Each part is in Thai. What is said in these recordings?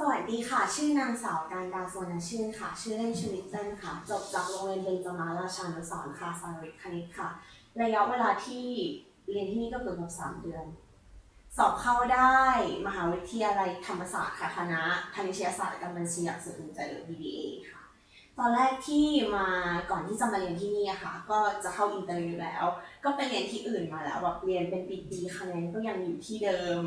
สวัสดีค่ะ ชื่อนางสาวการดาสวนชื่นค่ะ ชื่อเล่นชื่อลิตเติ้ลค่ะ จบจากโรงเรียนเบญจมาราชานุสรณ์ค่ะสายวิทย์คณิตค่ะ ระยะเวลาที่เรียนที่นี่ก็เกือบสามเดือน สอบเข้าได้มหาวิทยาลัยธรรมศาสตร์ค่ะคณะพณิชยศาสตร์และการบัญชีหลักสูตรอื่นใจหรือ BBA ค่ะ ตอนแรกที่มาก่อนที่จะมาเรียนที่นี่ค่ะ ก็จะเข้าอินเตอร์อยู่แล้ว ก็ไปเรียนที่อื่นมาแล้วแบบเรียนเป็นปีๆคะแนนก็ยังอยู่ที่เดิม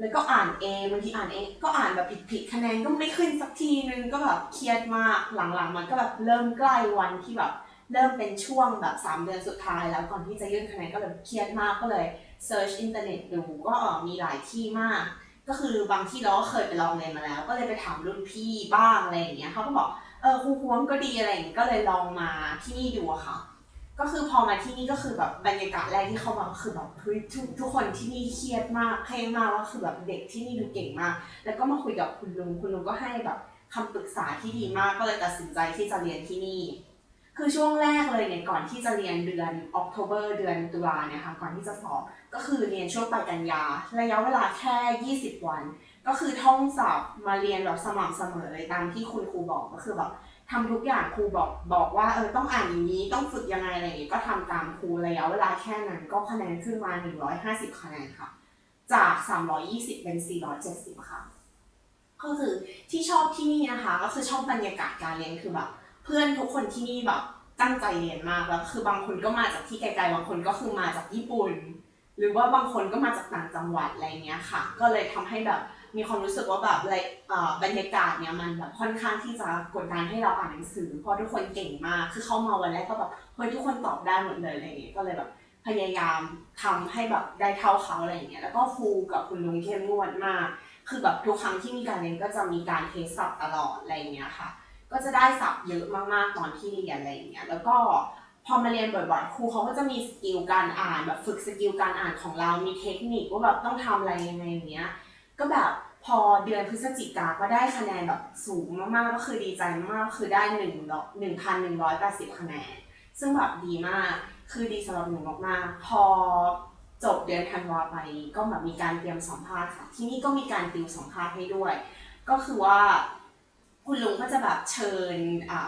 แล้วก็อ่านเองบางทีอ่านเองก็อ่านแบบผิดๆคะแนนก็ไม่ขึ้นสักทีนึงก็แบบเครียดมากหลังๆ มันก็แบบเริ่มใกล้วันที่แบบเริ่มเป็นช่วงแบบ 3 เดือนสุดท้ายแล้วก่อนที่จะยื่นคะแนนก็แบบเครียดมากก็เลยเซิร์ชอินเทอร์เน็ตดูก็มีหลายที่มาก ก็คือบางที่เราก็เคยไปลองเรียนมาแล้ว ก็เลยไปถามรุ่นพี่บ้างอะไรอย่างเงี้ยเขาก็บอกเออครูพวงก็ดีอะไรอย่างเงี้ยก็เลยลองมาที่นี่ดูค่ะ ก็คือพอมาที่นี่ก็คือแบบบรรยากาศแรกที่เข้ามาก็คือแบบทุกทุกคนที่นี่เครียดมากเคร่งมากแล้วคือแบบเด็กที่นี่ดูเก่งมาก แล้วก็มาคุยกับคุณลุงคุณลุงก็ให้แบบคำปรึกษาที่ดีมากก็เลยตัดสินใจที่จะเรียนที่นี่ คือช่วงแรกเลยเนี่ยก่อนที่จะเรียนเดือนออกทเบอร์เดือนตุลาเนี่ยค่ะก่อนที่จะสอบก็คือเรียนช่วงปลายกันยาระยะเวลาแค่ 20 วัน ก็คือท่องศัพท์มาเรียนแบบสม่ำเสมอเลยตามที่คุณครูบอกก็คือแบบทำทุกอย่างครูบอกบอกว่าเออต้องอ่านอย่างนี้ต้องฝึกยังไงอะไรอย่างนี้ก็ทำตามครูระยะเวลาแค่นั้นก็คะแนนขึ้นมา 150 คะแนนค่ะ จาก 320 เป็น 470 ค่ะ ก็คือที่ชอบที่นี่นะคะ ก็คือชอบบรรยากาศการเรียนคือแบบ เพื่อนทุกคนที่นี่แบบตั้งใจเรียนมากแล้วคือบางคนก็มาจากที่ไกลๆบางคนก็คือมาจากญี่ปุ่น หรือว่าบางคนก็มาจากต่างจังหวัดอะไรเงี้ยค่ะ ก็เลยทำให้แบบมีความรู้สึกว่าแบบเลยอ่อบรรยากาศเนี่ยมันแบบค่อนข้างที่จะกดดันให้เราอ่านหนังสือ เพราะทุกคนเก่งมาก คือเข้ามาวันแรกก็แบบเฮ้ยทุกคนตอบได้หมดเลยอะไรเงี้ยก็เลยแบบพยายามทำให้แบบได้เท่าเขาอะไรเงี้ยแล้วก็ครูกับคุณลุงเข้มงวดมาก คือแบบทุกครั้งที่มีการเรียนก็จะมีการเทสสับตลอดอะไรเงี้ยค่ะ ก็จะได้สับเยอะมากๆตอนที่เรียนอะไรเงี้ยแล้วก็ พอมาเรียนบ่อยๆ ครูเขาก็จะมีสกิลการอ่านแบบฝึกสกิลการอ่านของเรา มีเทคนิคว่าแบบต้องทำอะไรยังไงอย่างเงี้ย ก็แบบพอเดือนพฤศจิกาก็ได้คะแนนแบบสูงมากๆ ก็คือดีใจมากๆ คือได้หนึ่งหนึ่งพันหนึ่งร้อยแปดสิบคะแนน ซึ่งแบบดีมาก คือดีสำหรับหนูมากๆ พอจบเดือนธันวาไปก็แบบมีการเตรียมสัมภาษณ์ค่ะ ที่นี่ก็มีการติวสัมภาษณ์ให้ด้วย ก็คือว่า คุณลุงก็จะแบบเชิญอะ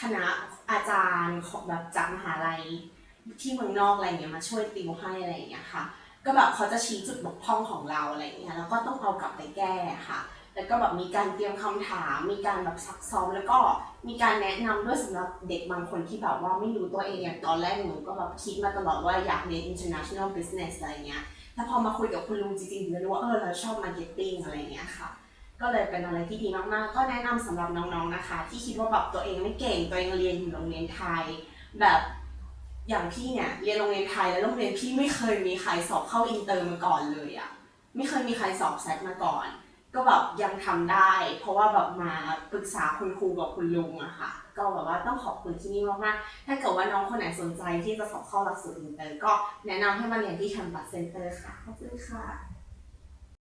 คณะอาจารย์ของแบบจากมหาลัยที่เมืองนอกอะไรเงี้ยมาช่วยติวให้อะไรอย่างเงี้ยค่ะ ก็แบบเขาจะชี้จุดบกพร่องของเราอะไรเงี้ยแล้วก็ต้องเอากลับไปแก้ค่ะ แล้วก็แบบมีการเตรียมคำถาม มีการแบบซักซ้อม แล้วก็มีการแนะนำด้วยสำหรับเด็กบางคนที่แบบว่าไม่รู้ตัวเองอย่างตอนแรกหนูก็แบบคิดมาตลอดว่าอยากเรียน international business อะไรเงี้ยแต่พอมาคุยกับคุณลุงจริงๆถึงได้รู้ว่าเออเราชอบ marketing อะไรเงี้ยค่ะ ก็เลยเป็นอะไรที่ดีมากๆ ก็แนะนำสำหรับน้องๆนะคะ ที่คิดว่าแบบตัวเองไม่เก่งตัวเองเรียนอยู่โรงเรียนไทย แบบอย่างพี่เนี่ยเรียนโรงเรียนไทยแล้วโรงเรียนพี่ไม่เคยมีใครสอบเข้าอินเตอร์มาก่อนเลยอะไม่เคยมีใครสอบแซดมาก่อน ก็แบบยังทำได้ เพราะว่าแบบมาปรึกษาคุณครูกับคุณลุงอะค่ะ ก็แบบว่าต้องขอบคุณที่นี่มากๆ ถ้าเกิดว่าน้องคนไหนสนใจที่จะสอบเข้าหลักสูตรอินเตอร์ก็แนะนำให้มาเรียนที่แคมปัสเซ็นเตอร์ค่ะขอบคุณค่ะ